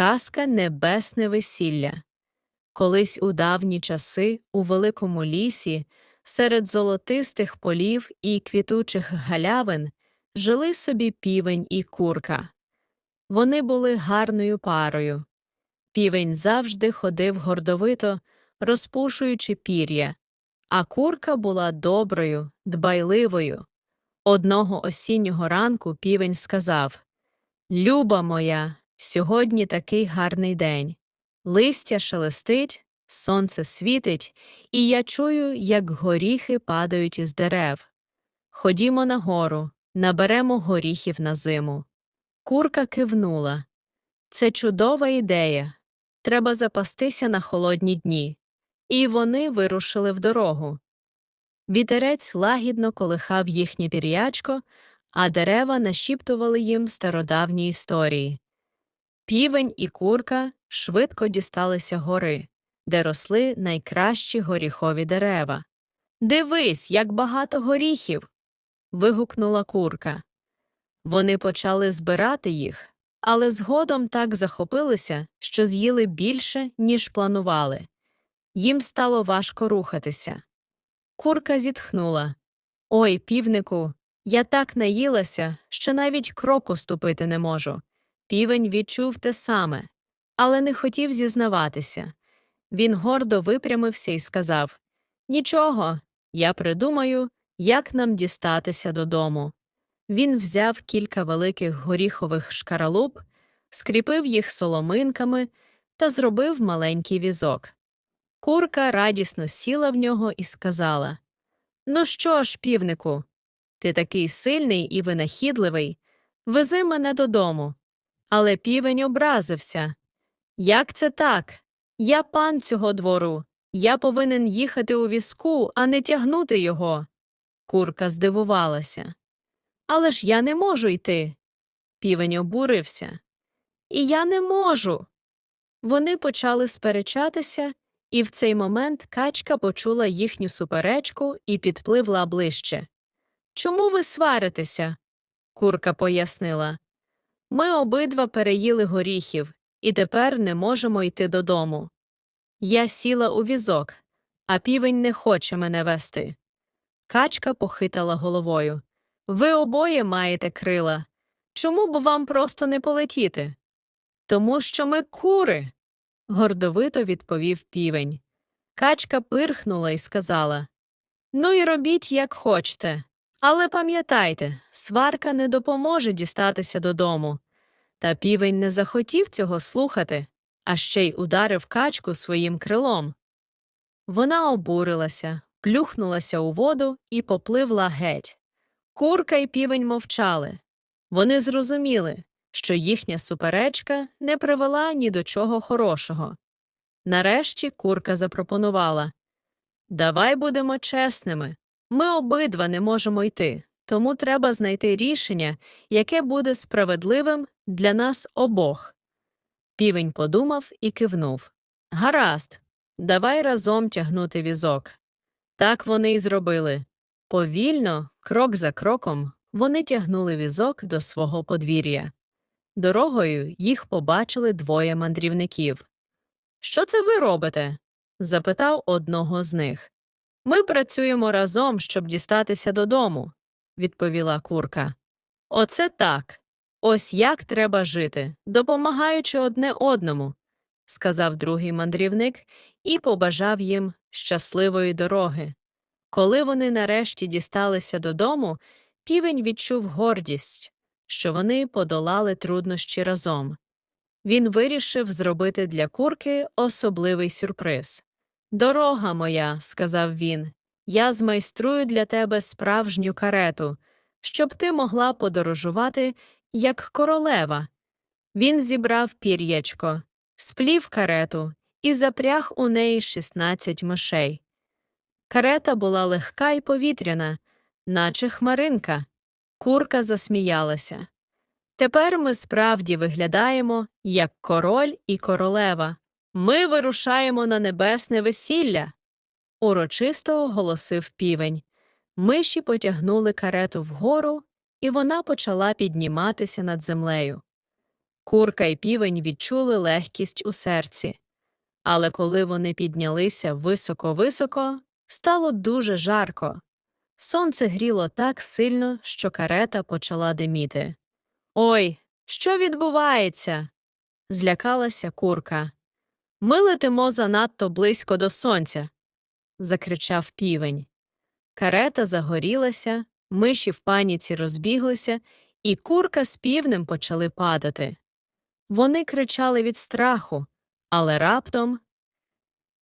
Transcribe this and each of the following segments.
Казка Небесне весілля. Колись у давні часи у великому лісі, серед золотистих полів і квітучих галявин, жили собі півень і курка. Вони були гарною парою. Півень завжди ходив гордовито, розпушуючи пір'я, а курка була доброю, дбайливою. Одного осіннього ранку півень сказав Люба моя, сьогодні такий гарний день. Листя шелестить, сонце світить, і я чую, як горіхи падають із дерев. Ходімо на гору, наберемо горіхів на зиму. Курка кивнула. Це чудова ідея. Треба запастися на холодні дні. І вони вирушили в дорогу. Вітерець лагідно колихав їхнє пір'ячко, а дерева нашіптували їм стародавні історії. Півень і курка швидко дісталися гори, де росли найкращі горіхові дерева. Дивись, як багато горіхів. вигукнула курка. Вони почали збирати їх, але згодом так захопилися, що з'їли більше, ніж планували. Їм стало важко рухатися. Курка зітхнула. Ой, півнику, я так наїлася, що навіть кроку ступити не можу. Півень відчув те саме, але не хотів зізнаватися. Він гордо випрямився і сказав Нічого, я придумаю, як нам дістатися додому. Він взяв кілька великих горіхових шкаралуп, скріпив їх соломинками та зробив маленький візок. Курка радісно сіла в нього і сказала Ну що ж, півнику, ти такий сильний і винахідливий, вези мене додому. Але півень образився. Як це так? Я пан цього двору. Я повинен їхати у візку, а не тягнути його. Курка здивувалася. Але ж я не можу йти. Півень обурився. І я не можу. Вони почали сперечатися, і в цей момент качка почула їхню суперечку і підпливла ближче. Чому ви сваритеся? Курка пояснила. Ми обидва переїли горіхів і тепер не можемо йти додому. Я сіла у візок, а півень не хоче мене вести. Качка похитала головою. Ви обоє маєте крила. Чому б вам просто не полетіти? Тому що ми кури, гордовито відповів півень. Качка пирхнула і сказала Ну і робіть, як хочете. Але пам'ятайте, сварка не допоможе дістатися додому. Та півень не захотів цього слухати, а ще й ударив качку своїм крилом. Вона обурилася, плюхнулася у воду і попливла геть. Курка й півень мовчали. Вони зрозуміли, що їхня суперечка не привела ні до чого хорошого. Нарешті курка запропонувала Давай будемо чесними. Ми обидва не можемо йти, тому треба знайти рішення, яке буде справедливим для нас обох. Півень подумав і кивнув Гаразд, давай разом тягнути візок. Так вони й зробили. Повільно, крок за кроком, вони тягнули візок до свого подвір'я. Дорогою їх побачили двоє мандрівників. Що це ви робите? запитав одного з них. Ми працюємо разом, щоб дістатися додому, відповіла курка. Оце так. Ось як треба жити, допомагаючи одне одному, сказав другий мандрівник і побажав їм щасливої дороги. Коли вони нарешті дісталися додому, півень відчув гордість, що вони подолали труднощі разом. Він вирішив зробити для курки особливий сюрприз. Дорога моя, сказав він, я змайструю для тебе справжню карету, щоб ти могла подорожувати як королева. Він зібрав пір'ячко, сплів карету і запряг у неї 16 мишей. Карета була легка і повітряна, наче хмаринка. Курка засміялася. Тепер ми справді виглядаємо як король і королева. Ми вирушаємо на небесне весілля. урочисто оголосив півень. Миші потягнули карету вгору, і вона почала підніматися над землею. Курка і півень відчули легкість у серці. Але коли вони піднялися високо-високо, стало дуже жарко. Сонце гріло так сильно, що карета почала диміти. Ой, що відбувається? злякалася курка. Ми летимо занадто близько до сонця, закричав півень. Карета загорілася, миші в паніці розбіглися, і курка з півнем почали падати. Вони кричали від страху, але раптом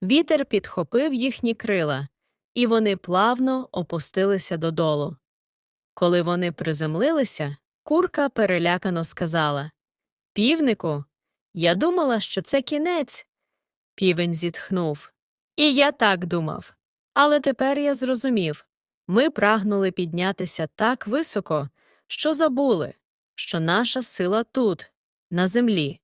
вітер підхопив їхні крила, і вони плавно опустилися додолу. Коли вони приземлилися, курка перелякано сказала Півнику, я думала, що це кінець. Півень зітхнув. І я так думав. Але тепер я зрозумів ми прагнули піднятися так високо, що забули, що наша сила тут, на землі.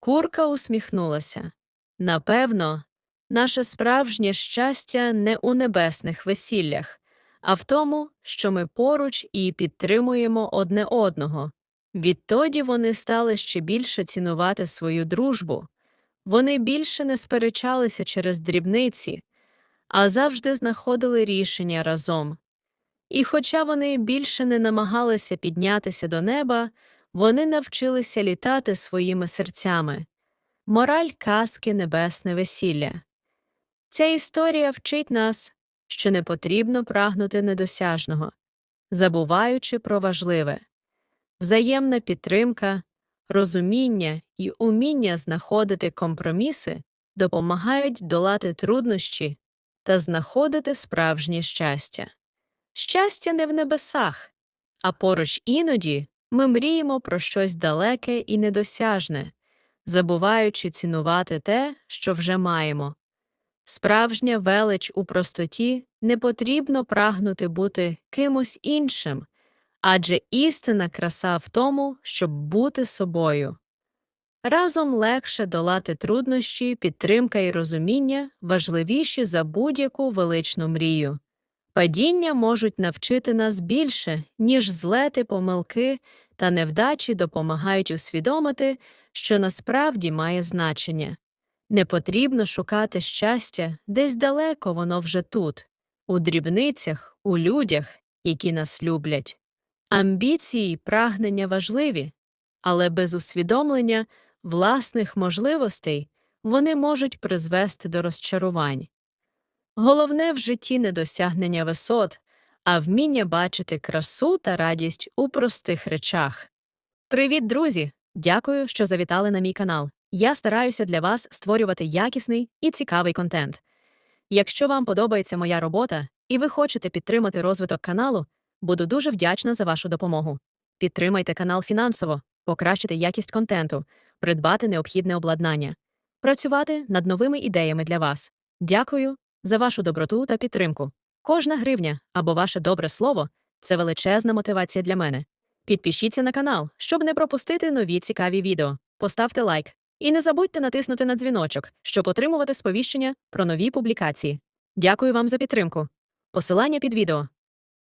Курка усміхнулася. Напевно, наше справжнє щастя не у небесних весіллях, а в тому, що ми поруч і підтримуємо одне одного. Відтоді вони стали ще більше цінувати свою дружбу. Вони більше не сперечалися через дрібниці, а завжди знаходили рішення разом. І хоча вони більше не намагалися піднятися до неба, вони навчилися літати своїми серцями. Мораль казки Небесне весілля. Ця історія вчить нас, що не потрібно прагнути недосяжного, забуваючи про важливе. Взаємна підтримка, розуміння і уміння знаходити компроміси допомагають долати труднощі та знаходити справжнє щастя. Щастя не в небесах, а поруч іноді ми мріємо про щось далеке і недосяжне, забуваючи цінувати те, що вже маємо. Справжня велич у простоті не потрібно прагнути бути кимось іншим, адже істинна краса в тому, щоб бути собою. Разом легше долати труднощі, підтримка і розуміння важливіші за будь-яку величну мрію. Падіння можуть навчити нас більше, ніж злети, помилки та невдачі допомагають усвідомити, що насправді має значення. Не потрібно шукати щастя десь далеко воно вже тут, у дрібницях, у людях, які нас люблять. Амбіції й прагнення важливі, але без усвідомлення власних можливостей вони можуть призвести до розчарувань. Головне в житті не досягнення висот, а вміння бачити красу та радість у простих речах. Привіт, друзі! Дякую, що завітали на мій канал. Я стараюся для вас створювати якісний і цікавий контент. Якщо вам подобається моя робота і ви хочете підтримати розвиток каналу, буду дуже вдячна за вашу допомогу. Підтримайте канал фінансово, покращити якість контенту, придбати необхідне обладнання, працювати над новими ідеями для вас. Дякую за вашу доброту та підтримку. Кожна гривня або ваше добре слово це величезна мотивація для мене. Підпишіться на канал, щоб не пропустити нові цікаві відео. Поставте лайк і не забудьте натиснути на дзвіночок, щоб отримувати сповіщення про нові публікації. Дякую вам за підтримку. Посилання під відео.